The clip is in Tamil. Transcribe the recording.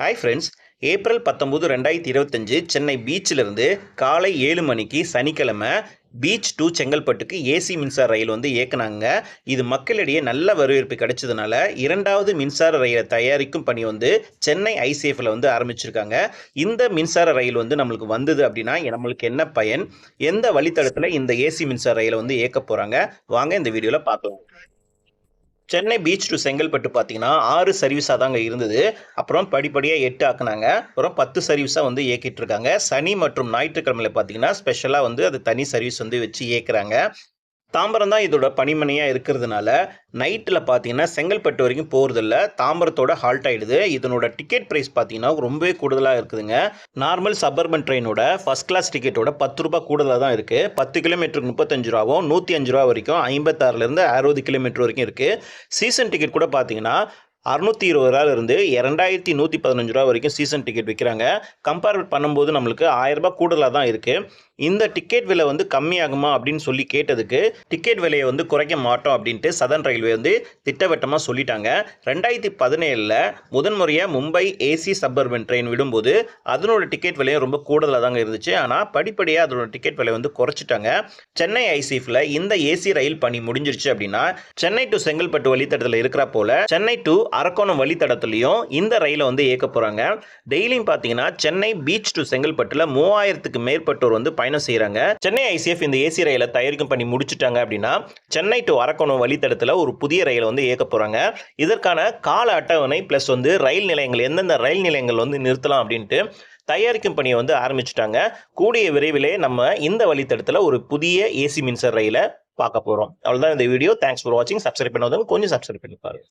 ஹாய் ஃப்ரெண்ட்ஸ் ஏப்ரல் பத்தொம்போது ரெண்டாயிரத்தி இருபத்தஞ்சு சென்னை பீச்சிலிருந்து காலை ஏழு மணிக்கு சனிக்கிழமை பீச் டு செங்கல்பட்டுக்கு ஏசி மின்சார ரயில் வந்து இயக்குனாங்க. இது மக்களிடையே நல்ல வரவேற்பு கிடைச்சதுனால இரண்டாவது மின்சார ரயிலை தயாரிக்கும் பணி வந்து சென்னை ஐசிஎஃப்ல வந்து ஆரம்பிச்சிருக்காங்க. இந்த மின்சார ரயில் வந்து நம்மளுக்கு வந்தது அப்படின்னா நம்மளுக்கு என்ன பயன்? எந்த வழித்தடத்தில் இந்த ஏசி மின்சார ரயிலை வந்து இயக்க போகிறாங்க வாங்க இந்த வீடியோவில் பார்க்கலாம். சென்னை பீச் டு செங்கல்பட்டு பார்த்தீங்கன்னா ஆறு சர்வீஸாக தாங்க இருந்தது. அப்புறம் படிப்படியாக எட்டு ஆக்குனாங்க. அப்புறம் பத்து சர்வீஸாக வந்து இயக்கிட்டு இருக்காங்க. சனி மற்றும் ஞாயிற்றுக்கிழமையில் பார்த்தீங்கன்னா ஸ்பெஷலாக வந்து அது தனி சர்வீஸ் வந்து வச்சு இயக்குறாங்க. தாம்பரம் தான் இதோட பனிமனையாக இருக்கிறதுனால நைட்டில் பார்த்தீங்கன்னா செங்கல்பட்டு வரைக்கும் போகிறதில்ல தாம்பரத்தோட ஹால்ட் ஆகிடுது இதனோட டிக்கெட் ப்ரைஸ் பார்த்தீங்கன்னா ரொம்பவே கூடுதலாக இருக்குதுங்க. நார்மல் சபர்பன் ட்ரெயினோட ஃபஸ்ட் கிளாஸ் டிக்கெட்டோட பத்து ரூபா கூடுதலாக தான் இருக்குது பத்து கிலோமீட்டருக்கு முப்பத்தஞ்சு ரூபாவும் நூற்றி அஞ்சு ரூபா வரைக்கும் ஐம்பத்தாறுலேருந்து அறுபது கிலோமீட்டர் வரைக்கும் இருக்குது சீசன் டிக்கெட் கூட பார்த்தீங்கன்னா அறுநூற்றி இருபது ரூபாயிலிருந்து இரண்டாயிரத்தி நூற்றி பதினஞ்சு ரூபா வரைக்கும் சீசன் டிக்கெட் விற்கிறாங்க கம்பேர் பண்ணும்போது நம்மளுக்கு ஆயிரம் ரூபாய் கூடுதலாக தான் இருக்குது இந்த டிக்கெட் விலை வந்து கம்மியாகுமா அப்படின்னு சொல்லி கேட்டதுக்கு டிக்கெட் விலையை வந்து குறைக்க மாட்டோம் அப்படின்ட்டு சதன் ரயில்வே வந்து திட்டவட்டமாக சொல்லிட்டாங்க. ரெண்டாயிரத்தி பதினேழில் முதன்முறையாக மும்பை ஏசி சப்பர்பன் ட்ரெயின் விடும்போது அதனோட டிக்கெட் விலையும் ரொம்ப கூடுதலாக தாங்க இருந்துச்சு. ஆனால் படிப்படியாக அதனோட டிக்கெட் விலை வந்து குறைச்சிட்டாங்க. சென்னை ஐசிஎஃப்ல இந்த ஏசி ரயில் பணி முடிஞ்சிருச்சு அப்படின்னா சென்னை டு செங்கல்பட்டு வழித்தடத்தில் இருக்கிற போல சென்னை டு அரக்கோணம் வழித்தடத்துலையும் இந்த ரயிலை வந்து இயக்க போகிறாங்க டெய்லியும் பார்த்தீங்கன்னா சென்னை பீச் டு செங்கல்பட்டில் மூவாயிரத்துக்கு மேற்பட்டோர் வந்து பயணம் செய்கிறாங்க சென்னை ஐசிஎஃப் இந்த ஏசி ரயிலை தயாரிக்கும் பண்ணி முடிச்சுட்டாங்க அப்படின்னா சென்னை டு அரக்கோணம் வழித்தடத்தில் ஒரு புதிய ரயிலை வந்து இயக்க போகிறாங்க இதற்கான கால அட்டவணை ப்ளஸ் வந்து ரயில் நிலையங்கள் எந்தெந்த ரயில் நிலையங்கள் வந்து நிறுத்தலாம் அப்படின்ட்டு தயாரிக்கும் பணியை வந்து ஆரம்பிச்சிட்டாங்க. கூடிய விரைவிலே நம்ம இந்த வழித்தடத்தில் ஒரு புதிய ஏசி மின்சார ரயிலை பார்க்க போகிறோம் அவ்வளோதான் இந்த வீடியோ. தேங்க்ஸ் ஃபார் வாட்சிங் சப்ஸ்கிரைப் பண்ணாதவங்க கொஞ்சம் சப்ஸ்கிரைப் பண்ணி பாருங்க.